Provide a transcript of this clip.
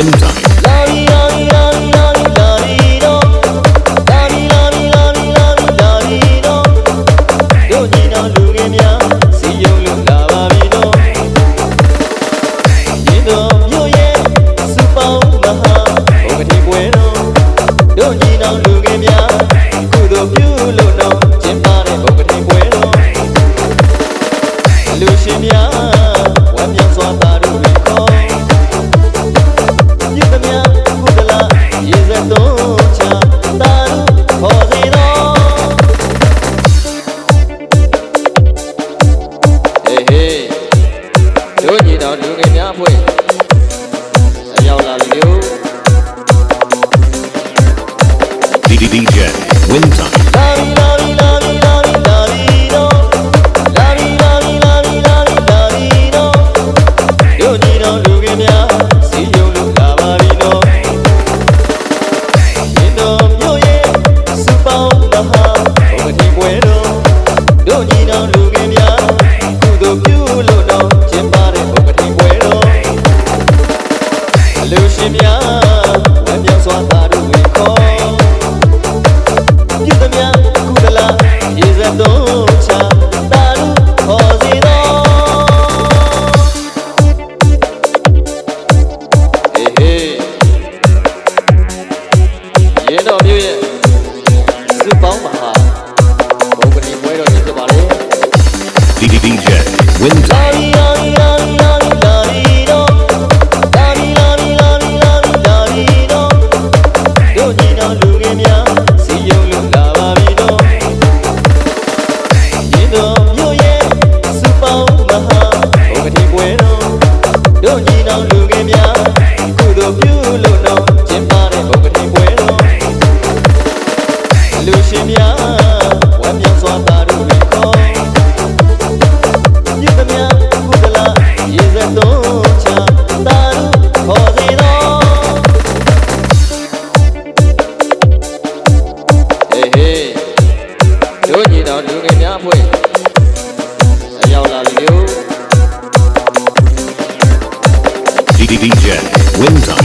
ဝင်လူစားလူရှင်များ DJ Winter. လူရှင်များဝမ်းမြောက်စွာသာတို့ winter. winter.